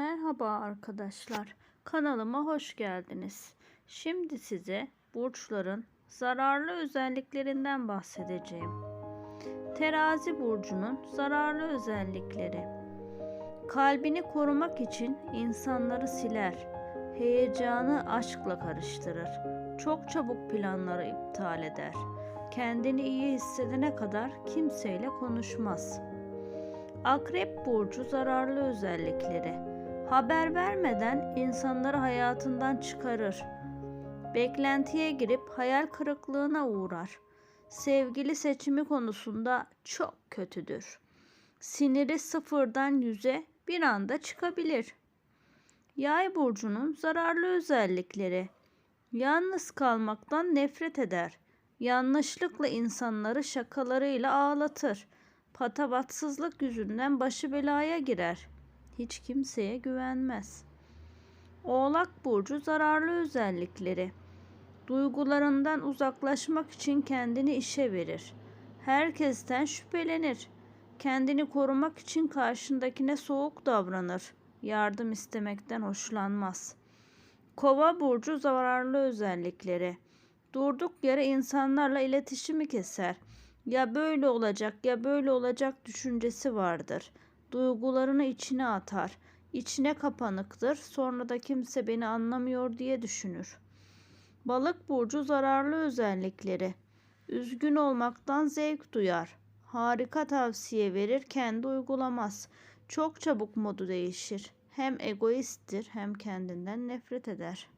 Merhaba arkadaşlar. Kanalıma hoş geldiniz. Şimdi size burçların zararlı özelliklerinden bahsedeceğim. Terazi burcunun zararlı özellikleri. Kalbini korumak için insanları siler. Heyecanı aşkla karıştırır. Çok çabuk planları iptal eder. Kendini iyi hissedene kadar kimseyle konuşmaz. Akrep burcu zararlı özellikleri. Haber vermeden insanları hayatından çıkarır. Beklentiye girip hayal kırıklığına uğrar. Sevgili seçimi konusunda çok kötüdür. Siniri sıfırdan yüze bir anda çıkabilir. Yay burcunun zararlı özellikleri. Yalnız kalmaktan nefret eder. Yanlışlıkla insanları şakalarıyla ağlatır patavatsızlık yüzünden başı belaya girer. Hiç kimseye güvenmez. Oğlak burcu zararlı özellikleri. Duygularından uzaklaşmak için kendini işe verir. Herkesten şüphelenir. Kendini korumak için karşındakine soğuk davranır. Yardım istemekten hoşlanmaz. Kova burcu zararlı özellikleri. Durduk yere insanlarla iletişimi keser ya böyle olacak ya böyle olacak düşüncesi vardır. Duygularını içine atar. İçine kapanıktır. Sonra da kimse beni anlamıyor diye düşünür. Balık burcu zararlı özellikleri. Üzgün olmaktan zevk duyar. Harika tavsiye verir, kendi uygulamaz. Çok çabuk modu değişir. Hem egoisttir hem kendinden nefret eder.